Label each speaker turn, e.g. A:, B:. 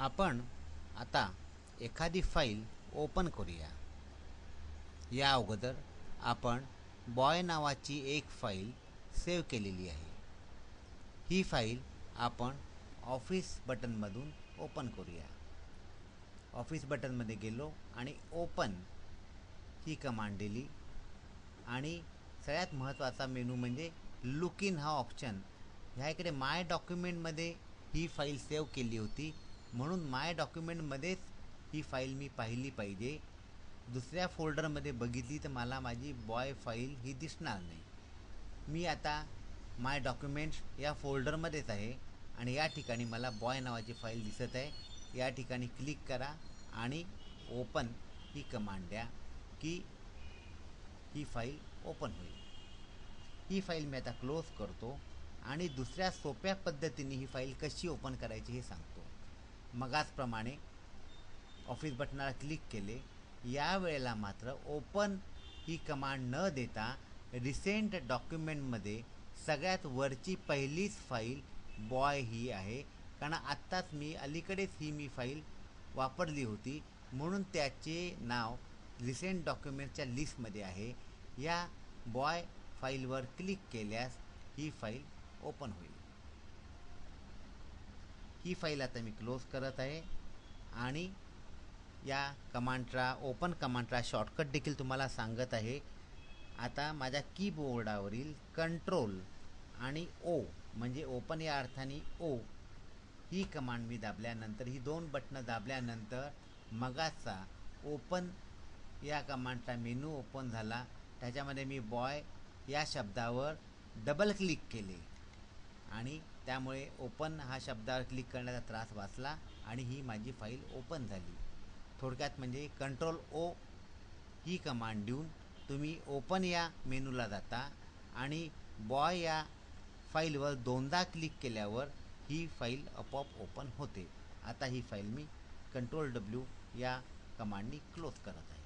A: आपण आता एखादी फाईल ओपन करूया. या अगोदर आपण बॉय नावाची एक फाईल सेव्ह केलेली आहे. ही फाईल आपण ऑफिस बटनमधून ओपन करूया. ऑफिस बटनमध्ये गेलो आणि ओपन ही कमांड दिली. आणि सगळ्यात महत्त्वाचा मेनू म्हणजे लुक इन हा ऑप्शन. ह्या इकडे माय डॉक्युमेंटमध्ये ही फाईल सेव्ह केली होती. म्हणून माय डॉक्युमेंटमध्येच ही फाईल मी पाहिली पाहिजे. दुसऱ्या फोल्डरमध्ये बघितली तर मला माझी बॉय फाईल ही दिसणार नाही. मी आता माय डॉक्युमेंट्स या फोल्डरमध्येच आहे आणि या ठिकाणी मला बॉय नावाची फाईल दिसत आहे. या ठिकाणी क्लिक करा आणि ओपन ही कमांड द्या की ही फाईल ओपन होईल. ही फाईल मी आता क्लोज करतो आणि दुसऱ्या सोप्या पद्धतीने ही फाईल कशी ओपन करायची हे सांगतो. मगाचप्रमाणे ऑफिस बटनाला क्लिक केले. या वेळेला मात्र ओपन ही कमांड न देता रिसेंट डॉक्युमेंटमध्ये सगळ्यात वरची पहिलीच फाईल बॉय ही आहे. कारण आत्ताच मी अलीकडेच ही मी फाईल वापरली होती. म्हणून त्याचे नाव रिसेंट डॉक्युमेंटच्या लिस्टमध्ये आहे. या बॉय फाईलवर क्लिक केल्यास ही फाईल ओपन होईल. ही फाईल आता मी क्लोज करत आहे. आणि या कमांडरा ओपन कमांडरा शॉर्टकट देखील तुम्हाला सांगत आहे. आता माझ्या कीबोर्डावरील कंट्रोल आणि ओ म्हणजे ओपन या अर्थाने ओ ही कमांड मी दाबल्यानंतर ही दोन बटणं दाबल्यानंतर मगाचा ओपन या कमांडचा मेनू ओपन झाला. त्याच्यामध्ये मी बॉय या शब्दावर डबल क्लिक केले. आणि त्यामुळे ओपन हा शब्दावर क्लिक करण्याचा त्रास वाचला आणि ही माझी फाईल ओपन झाली. थोडक्यात म्हणजे कंट्रोल ओ ही कमांड देऊन तुम्ही ओपन या मेनूला जाता आणि बॉय या फाईलवर दोनदा क्लिक केल्यावर ही फाईल आपोआप ओपन होते. आता ही फाईल मी कंट्रोल डब्ल्यू या कमांडनी क्लोज करत आहे.